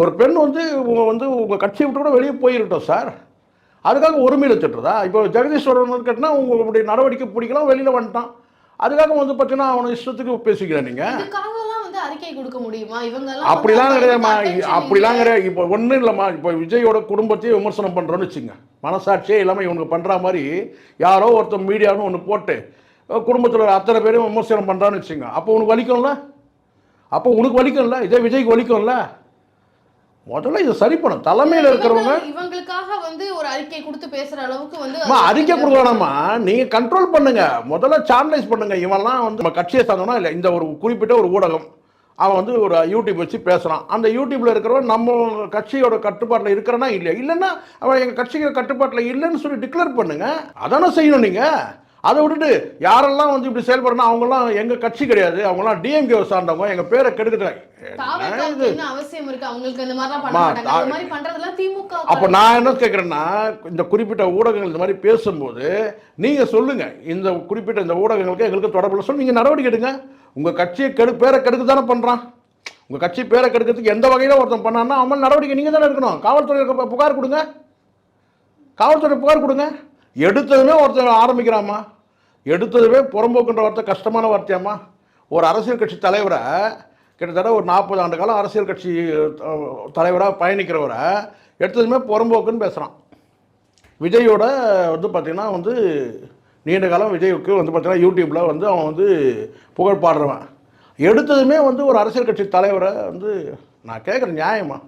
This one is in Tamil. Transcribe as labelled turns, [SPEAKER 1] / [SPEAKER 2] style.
[SPEAKER 1] ஒரு பெண் வந்து உங்க வந்து உங்கள் கட்சியை விட்டு கூட வெளியே போயிருக்கட்டும் சார். அதுக்காக ஒருமையில் திட்டுறதா? இப்போ ஜெகதீஸ்வரன் கேட்டினா உங்களுடைய நடவடிக்கை பிடிக்கலாம் வெளியில் வந்துட்டான். அதுக்காக வந்து பார்த்தீங்கன்னா அவனை இஷ்டத்துக்கு பேசிக்கிறேன் நீங்கள்
[SPEAKER 2] அறிக்கை கொடுக்க முடியுமா? இவங்க
[SPEAKER 1] அப்படிலாம்
[SPEAKER 2] attention
[SPEAKER 1] அப்படிலாம். கிடையாது. இப்போ ஒன்றும் இல்லைம்மா. இப்போ விஜயோட குடும்பத்தையே விமர்சனம் பண்ணுறோன்னு வச்சுங்க மனசாட்சியே இல்லாமல் இவங்க பண்ணுற மாதிரி யாரோ ஒருத்தர் மீடியான்னு ஒன்று போட்டு குடும்பத்தில் அத்தனை பேரும் விமர்சனம் பண்ணுறான்னு வச்சுங்க அப்போ உனக்கு வலிக்கும்ல? அப்போ உனக்கு வலிக்கும்ல? இதே விஜய்க்கு வலிக்கும்ல? முதல்ல இதை சரி பண்ணும் தலைமையில் இருக்கிறவங்க
[SPEAKER 2] இவங்க- இவங்களுக்காக வந்து ஒரு அறிக்கை கொடுத்து பேசுற அளவுக்கு வந்து
[SPEAKER 1] அறிக்கை கொடுக்கலாமா நீங்க கண்ட்ரோல் பண்ணுங்க. முதல்ல சானலைஸ் பண்ணுங்க. இவன்லாம் வந்து நம்ம கட்சியை சார்ந்தோம்னா இல்லை. இந்த ஒரு குறிப்பிட்ட ஒரு ஊடகம். அவன் வந்து ஒரு யூடியூப் வச்சு பேசுகிறான் அந்த யூடியூப்ல இருக்கிறவன் நம்ம கட்சியோட கட்டுப்பாட்டில் இருக்கிறனா இல்லையா? இல்லைன்னா அவன் எங்கள் கட்சியோட கட்டுப்பாட்டில் இல்லைன்னு சொல்லி டிக்ளேர் பண்ணுங்க. அதானே செய்யணும் நீங்கள் அதை விட்டுட்டு யாரெல்லாம் வந்து இப்படி செயல்படுறா அவங்கெல்லாம் எங்கள் கட்சி கிடையாது. அவங்கெல்லாம் டிஎம்கே சார்ந்தவங்க. எங்கள் பேரை
[SPEAKER 2] திமுக
[SPEAKER 1] அப்போ நான் என்ன கேட்குறேன்னா இந்த குறிப்பிட்ட ஊடகங்கள் இந்த மாதிரி பேசும்போது நீங்கள் சொல்லுங்கள் இந்த குறிப்பிட்ட இந்த ஊடகங்களுக்கு எங்களுக்கு தொடர்பில் சொல்லி நீங்கள் நடவடிக்கை எடுங்க. உங்கள் கட்சியை கெடு பேரை கெடுக்க தானே பண்ணுறான் உங்கள் கட்சி பேரை கெடுக்கிறதுக்கு எந்த வகையில் ஒருத்தன் பண்ணான்னா அவன் நடவடிக்கை நீங்கள் தானே எடுக்கணும். காவல்துறை புகார் கொடுங்க. காவல்துறை புகார் கொடுங்க. எடுத்ததுமே ஒருத்தன் ஆரம்பிக்கிறாம்மா. எடுத்ததுமே புறம்போக்குன்ற வார்த்தை கஷ்டமான வார்த்தையாம்மா. ஒரு அரசியல் கட்சி தலைவரை கிட்டத்தட்ட ஒரு நாற்பது ஆண்டு காலம் அரசியல் கட்சி தலைவராக பயணிக்கிறவரை எடுத்ததுமே புறம்போக்குன்னு பேசுகிறான் விஜயோட வந்து பார்த்திங்கன்னா வந்து நீண்ட காலம் விஜய்க்கு வந்து பார்த்திங்கன்னா யூடியூப்பில் வந்து அவன் வந்து புகழ் பாடுறவன். எடுத்ததுமே வந்து ஒரு அரசியல் கட்சி தலைவரை வந்து நான் கேட்குறேன் நியாயமா?